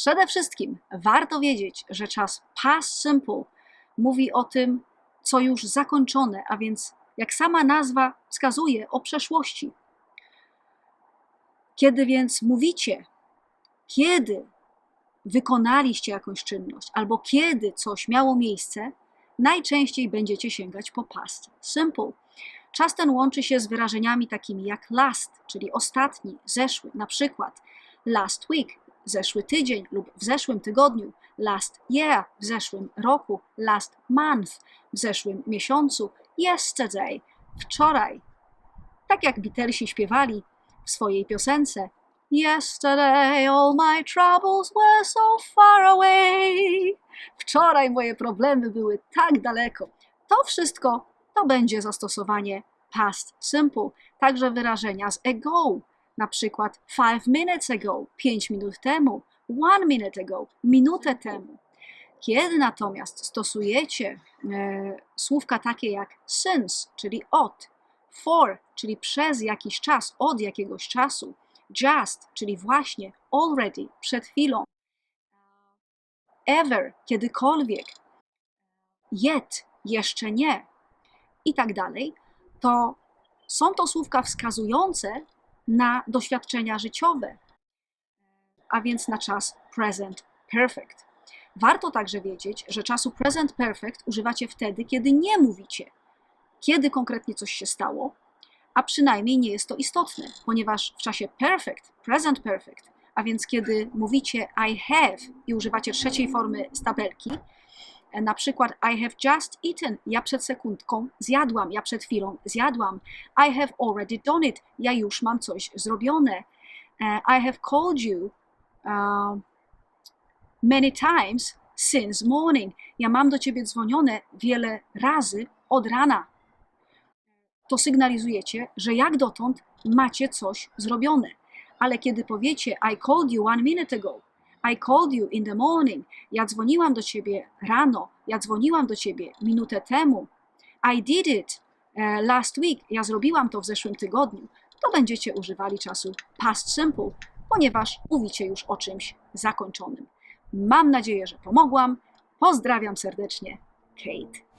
Przede wszystkim warto wiedzieć, że czas past simple mówi o tym, co już zakończone, a więc jak sama nazwa wskazuje o przeszłości. Kiedy więc mówicie, kiedy wykonaliście jakąś czynność albo kiedy coś miało miejsce, najczęściej będziecie sięgać po past simple. Czas ten łączy się z wyrażeniami takimi jak last, czyli ostatni, zeszły, na przykład last week, zeszły tydzień lub w zeszłym tygodniu, last year, w zeszłym roku, last month, w zeszłym miesiącu, yesterday, wczoraj. Tak jak Beatlesi śpiewali w swojej piosence Yesterday all my troubles were so far away. Wczoraj moje problemy były tak daleko. To wszystko to będzie zastosowanie past simple, także wyrażenia z ago, na przykład five minutes ago, pięć minut temu, one minute ago, minutę temu. Kiedy natomiast stosujecie e, słówka takie jak since, czyli od, for, czyli przez jakiś czas, od jakiegoś czasu, just, czyli właśnie, already, przed chwilą, ever, kiedykolwiek, yet, jeszcze nie i tak dalej, to są to słówka wskazujące na doświadczenia życiowe, a więc na czas present perfect. Warto także wiedzieć, że czasu present perfect używacie wtedy, kiedy nie mówicie, kiedy konkretnie coś się stało, a przynajmniej nie jest to istotne, ponieważ w czasie perfect, present perfect, a więc kiedy mówicie I have i używacie trzeciej formy z tabelki, na przykład I have just eaten, ja przed sekundką zjadłam, ja przed chwilą zjadłam. I have already done it, ja już mam coś zrobione. Uh, I have called you uh, many times since morning. Ja mam do ciebie dzwonione wiele razy od rana. To sygnalizujecie, że jak dotąd macie coś zrobione. Ale kiedy powiecie I called you one minute ago, I called you in the morning. Ja dzwoniłam do ciebie rano. Ja dzwoniłam do ciebie minutę temu. I did it uh, last week. Ja zrobiłam to w zeszłym tygodniu. To będziecie używali czasu past simple, ponieważ mówicie już o czymś zakończonym. Mam nadzieję, że pomogłam. Pozdrawiam serdecznie. Kate.